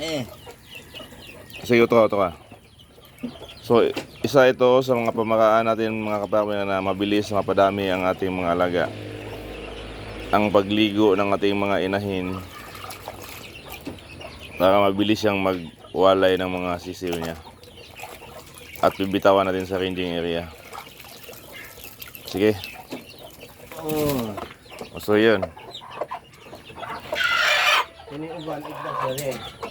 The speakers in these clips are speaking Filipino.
Eh. Sige, ito ka, ito ka. So, isa ito sa mga pamakaan natin mga kapatid na mabilis mapadami ang ating mga alaga. Ang pagligo ng ating mga inahin para mabilis siyang magwalay ng mga sisiw niya. At bibitawan natin sa ranging area. Sige. Oh. So, yun. Ini uban igdas na rin.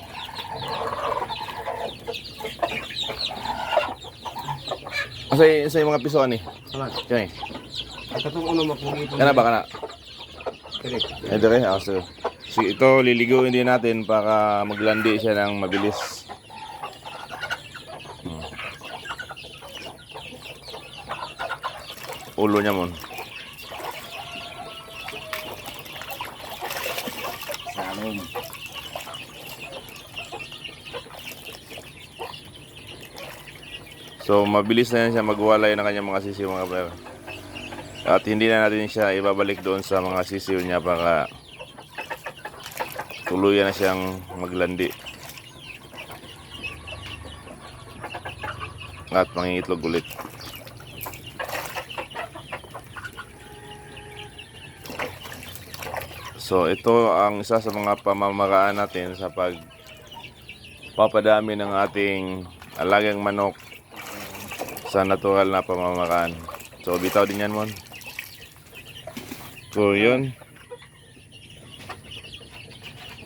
Asa sa yung mga piso ni? Aman. Okay. At katong uno mapugi ito. Kana ba kana? Correct. Eh, dire, ah, so, ito, liliguin din natin para maglandi siya ng mabilis. Hmm. Ulo niya mon. Salom. So, mabilis na yan siya magwalay ng kanyang mga sisiw mga kapatid. At hindi na natin siya ibabalik doon sa mga sisiw niya para tuluyan na siyang maglandi. At mangingitlog ulit. So ito ang isa sa mga pamamaraan natin sa pag papadami ng ating alagang manok sa natural na pamamaraan. So bitaw din yan mon. So yun.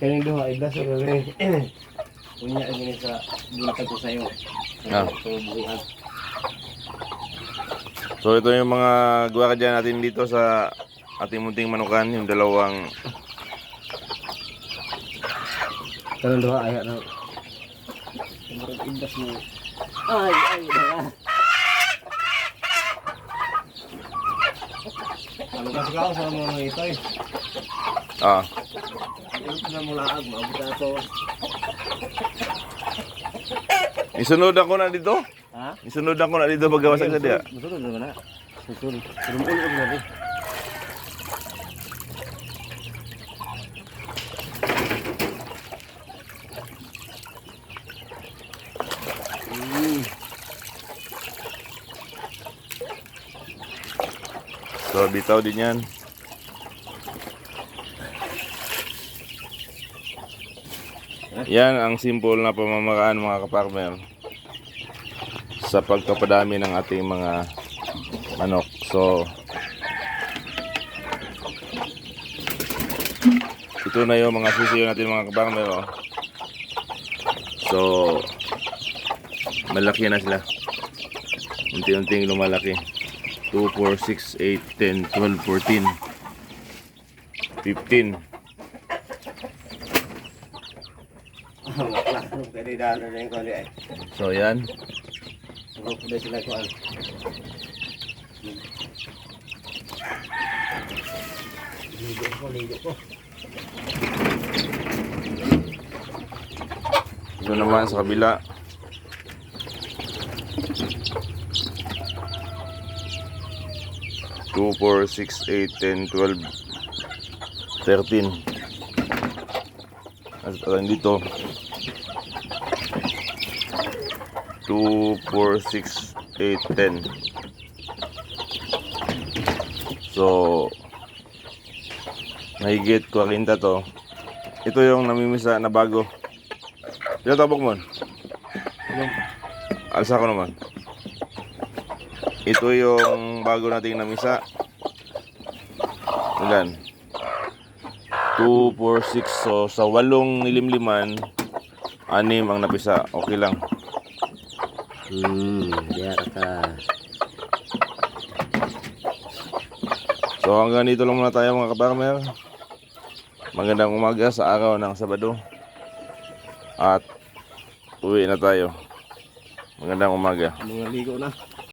Kaning duha igdas na rin. Punya ini sa bulatag ko sayo. Ah. So ito yung mga gwardiya natin dito sa ating munting manukan, yung dalawang Kaning duha aya na. Murag igdas mo. Ay, ay, dara. Ano kasi ka sa mga ito eh. ah, Ito na mula ag, maabot na ito. isunod ako na dito. Ha? Isunod ako na dito pagkawasag sa diya. Masunod naman na. Susunod. Rumulog na rin. So bitaw din yan. Yan ang simple na pamamaraan mga kaparmer sa pagkapadami ng ating mga manok. So ito na yung mga susiyo natin mga kaparmer. Oh. So malaki na sila. Unti-unting lumalaki. 2, 4, 6, 8, 10, 12, 14, 15. Pwede dahil na rin ko ay. So yan. Ito naman sa kabila. Two, four, six, eight, ten, twelve, thirteen. At uh, dito. Two, four, six, eight, ten. So, mahigit 40 to. Ito yung namimisa na bago. Ilan tabok mo? Alsa ko naman. Ito yung bago nating namisa. Ilan? 2, 4, 6. So, sa walong nilimliman, anim ang napisa. Okay lang. Hmm, diya ka. So, hanggang dito lang muna tayo mga kaparmer. Magandang umaga sa araw ng Sabado. At uwi na tayo. Magandang umaga. Mga ligo na.